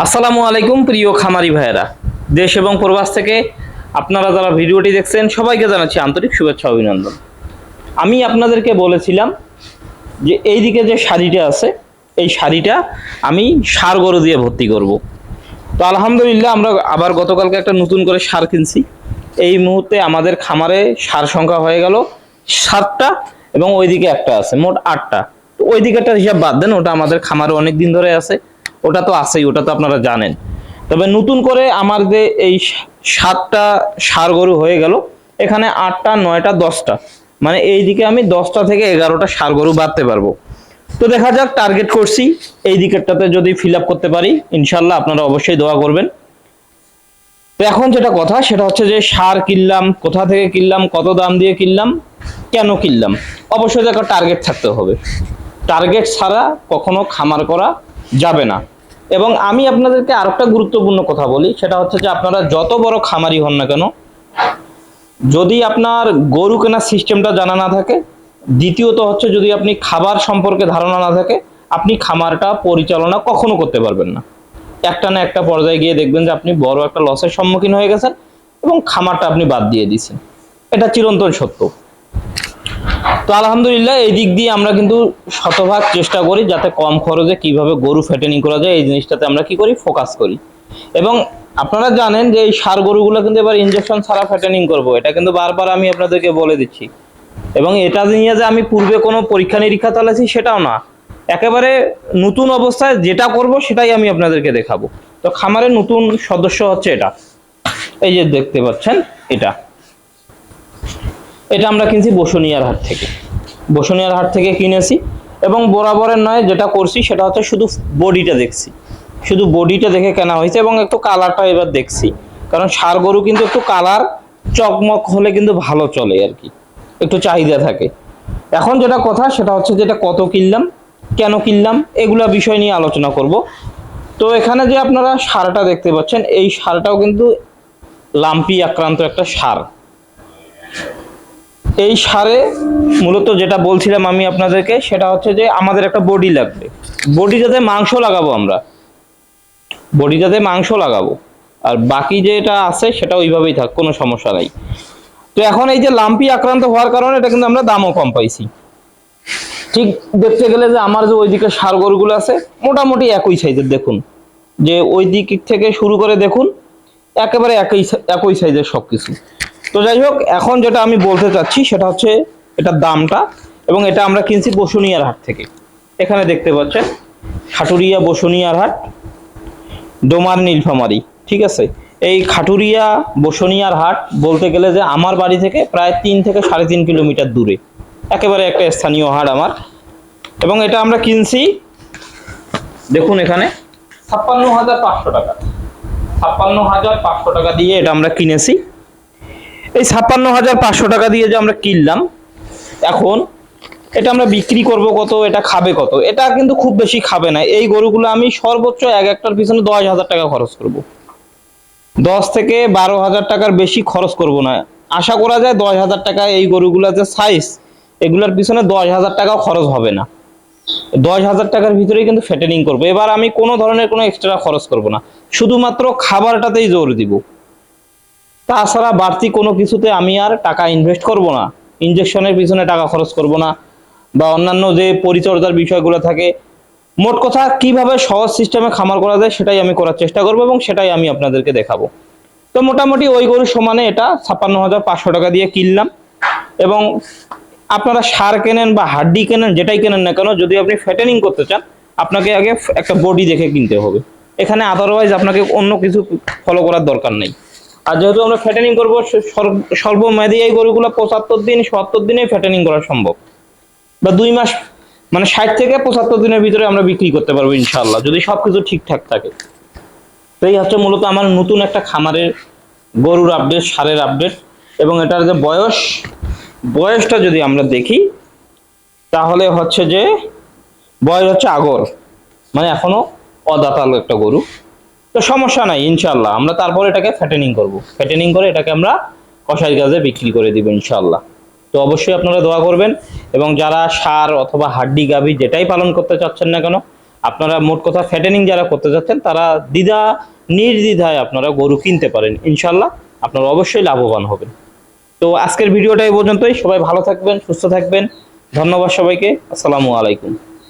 আসসালামু আলাইকুম প্রিয় খামারি ভাইয়েরা। দেশ এবং প্রবাস থেকে আপনারা যারা ভিডিওটি দেখছেন, সবাইকে জানাচ্ছি আন্তরিক শুভেচ্ছা অভিনন্দন। আমি আপনাদেরকে বলেছিলাম যে এই দিকে যে শাড়িটা আছে, এই শাড়িটা আমি সার গরু দিয়ে ভর্তি করব। তো আলহামদুলিল্লাহ আমরা আবার গতকালকে একটা নতুন করে সার কিনছি। এই মুহূর্তে আমাদের খামারে সার সংখ্যা হয়ে গেল সাতটা এবং ওইদিকে একটা আছে, মোট আটটা। তো ওই দিকেরটা হিসাব বাদ দেন, ওটা আমাদের খামারে অনেক দিন ধরে আছে। ওটা তো আছেই, ওটা তো আপনারা জানেন। তবে নতুন করে আমার যে এই সাতটা সার গরু হয়ে গেল, এখানে আটটা, নয়টা, দশটা। মানে এই দিকে আমি দশটা থেকে এগারোটা সার গরু বাঁধতে পারব। তো দেখা যাক টার্গেট করছি। এই দিকেরটাতে যদি ফিল আপ করতে পারি, ইনশাল্লাহ আপনারা অবশ্যই দোয়া করবেন। তো এখন যেটা কথা, সেটা হচ্ছে যে সার কিনলাম, কোথা থেকে কিনলাম, কত দাম দিয়ে কিনলাম, কেন কিনলাম? অবশ্যই একটা টার্গেট থাকতে হবে। টার্গেট ছাড়া কখনো খামার করা যাবে না। এবং আমি আপনাদেরকে আরেকটা গুরুত্বপূর্ণ কথা বলি, সেটা হচ্ছে যে আপনারা যত বড় খামারি হন না কেন, যদি আপনার গরু কেনার সিস্টেমটা জানা না থাকে, দ্বিতীয়ত হচ্ছে যদি আপনি খাবার সম্পর্কে ধারণা না থাকে, আপনি খামারটা পরিচালনা কখনো করতে পারবেন না। একটা না একটা পর্যায়ে গিয়ে দেখবেন যে আপনি বড় একটা লসের সম্মুখীন হয়ে গেছেন এবং খামারটা আপনি বাদ দিয়ে দিয়েছেন। এটা চিরন্তন সত্য। তো আলহামদুলিল্লাহ, এই দিক দিয়ে আমরা কিন্তু শতভাগ চেষ্টা করি যাতে কম খরচে কীভাবে গরু ফ্যাটেনিং করা যায়, এই জিনিসটাতে আমরা কি করি ফোকাস করি। এবং আপনারা জানেন যে এই সার গরুগুলো কিন্তু এবার ইনজেকশন ছাড়া ফ্যাটেনিং করব, এটা কিন্তু বারবার আমি আপনাদেরকে বলে দিচ্ছি। এবং এটা নিয়ে যে আমি পূর্বে কোনো পরীক্ষা নিরীক্ষা চালাচ্ছি সেটাও না। একেবারে নতুন অবস্থায় যেটা করব সেটাই আমি আপনাদেরকে দেখাবো। তো খামারের নতুন সদস্য হচ্ছে এটা। এই যে দেখতে পাচ্ছেন, এটা। এটা আমরা কিনছি বসুনিয়ার হাট থেকে। বসুনিয়ার হাট থেকে কিনেছি এবং বরাবরের নয় যেটা করছি সেটা হচ্ছে শুধু বডিটা দেখছি। শুধু বডিটা দেখে কেনা হয়েছে এবং একটু কালারটা এবার দেখছি। কারণ সার গরু কিন্তু একটু কালার চকমক হলে কিন্তু ভালো চলে আর কি। একটু চাহিদা থাকে। এখন যেটা কথা সেটা হচ্ছে যেটা কত কিনলাম, কেন কিনলাম, এগুলা বিষয় নিয়ে আলোচনা করব। তো এখানে যে আপনারা সারটা দেখতে পাচ্ছেন, এই সারটাও কিন্তু লাম্পি আক্রান্ত একটা সার। এই সারে মূলত যেটা বলছিলাম আমি আপনাদেরকে, সেটা হচ্ছে যে আমাদের একটা বডি লাগবে। বডিটাতে মাংস লাগাবো আমরা। বডিটাতে মাংস লাগাবো। আর বাকি যেটা আছে, সেটা ওইভাবেই থাক, কোনো সমস্যা নাই। তো এখন এই যে লাম্পি আক্রান্ত হওয়ার কারণে এটা কিন্তু আমরা দামও কম পাইছি। ঠিক দেখতে গেলে যে আমার যে ওইদিকে সার গরুগুলো আছে, মোটামুটি একই সাইজের, দেখুন। যে ওই দিক থেকে শুরু করে দেখুন, একেবারে একই একই সাইজের সব কিছু তো যাই হোক, এখন যেটা আমি বলতে চাচ্ছি সেটা হচ্ছে এটার দামটা এবং এটা আমরা কিনছি বসুনিয়ার হাট থেকে। এখানে দেখতে পাচ্ছেন, খাটুরিয়া বসুনিয়ার হাট, ডোমার নীলফামারি, ঠিক আছে? এই খাটুরিয়া বসুনিয়ার হাট বলতে গেলে যে আমার বাড়ি থেকে প্রায় তিন থেকে সাড়ে তিন কিলোমিটার দূরে। একেবারে একটা স্থানীয় হাট আমার। এবং এটা আমরা কিনছি, দেখুন এখানে, ছাপ্পান্ন হাজার পাঁচশো টাকা। ছাপ্পান্ন হাজার পাঁচশো টাকা দিয়ে এটা আমরা কিনেছি। এই ছাপ্পান্ন হাজার পাঁচশো টাকা দিয়ে যে আমরা কিনলাম, এখন এটা আমরা বিক্রি করব কত, এটা খাবে কত? এটা কিন্তু খুব বেশি খাবে না। এই গরুগুলো আমি সর্বোচ্চ এক একটার পিছনে দশ হাজার টাকা খরচ করব। দশ থেকে বারো হাজার টাকার বেশি খরচ করব না। আশা করা যায় দশ হাজার টাকা এই গরুগুলোর যে সাইজ এগুলোর পিছনে দশ হাজার টাকাও খরচ হবে না। দশ হাজার টাকার ভিতরেই কিন্তু ফেটেনিং করব। এবার আমি কোনো ধরনের কোনো এক্সট্রা খরচ করব না। শুধুমাত্র খাবারটাতেই জোর দিব। তাছাড়া বাড়তি কোনো কিছুতে আমি আর টাকা ইনভেস্ট করব না। ইনজেকশনের পিছনে টাকা খরচ করব না বা অন্যান্য যে পরিচর্যার বিষয়গুলো থাকে, মোট কথা কীভাবে সহজ সিস্টেমে খামার করা যায় সেটাই আমি করার চেষ্টা করব এবং সেটাই আমি আপনাদেরকে দেখাবো। তো মোটামুটি ওই গরুর সমানে এটা ছাপ্পান্ন হাজার পাঁচশো টাকা দিয়ে কিনলাম এবং আপনারা সার কেনেন বা হাড্ডি কেনেন, যেটাই কেনেন না কেন, যদি আপনি ফ্যাটেনিং করতে চান, আপনাকে আগে একটা বডি দেখে কিনতে হবে। এখানে আদারওয়াইজ আপনাকে অন্য কিছু ফলো করার দরকার নেই। আর যেহেতু আমরা ফ্যাটেনিং করব স্বল্পমেয়াদী এই গরুগুলো পঁচাত্তর দিন, সত্তর দিনেই ফ্যাটেনিং করা সম্ভব। বা দুই মাস মানে ষাট থেকে পঁচাত্তর দিনের ভিতরে আমরা বিক্রি করতে পারব ইনশাল্লাহ যদি সবকিছু ঠিকঠাক থাকে। তো এই হচ্ছে মূলত আমার নতুন একটা খামারের গরুর আপডেট সারের আপডেট এবং এটার যে বয়স, বয়সটা যদি আমরা দেখি, তাহলে হচ্ছে যে বয়স হচ্ছে আগর মানে এখনও অদাতাল একটা গরু। তো সমস্যা নাই ইনশাল্লাহ আমরা তারপর এটাকে ফ্যাটেনিং করব। ফ্যাটেনিং করে এটাকে আমরা কষাই গাজে বিক্রি করে দিব ইনশাল্লাহ তো অবশ্যই আপনারা দোয়া করবেন এবং যারা সার অথবা হাড্ডি, গাভি যেটাই পালন করতে চাচ্ছেন না কেন, আপনারা মোট কথা ফ্যাটেনিং যারা করতে চাচ্ছেন তারা দ্বিধা, নির্দ্বিধায় আপনারা গরু কিনতে পারেন ইনশাল্লাহ আপনারা অবশ্যই লাভবান হবেন। তো আজকের ভিডিওটা এই পর্যন্তই। সবাই ভালো থাকবেন, সুস্থ থাকবেন। ধন্যবাদ সবাইকে। আসসালামু আলাইকুম।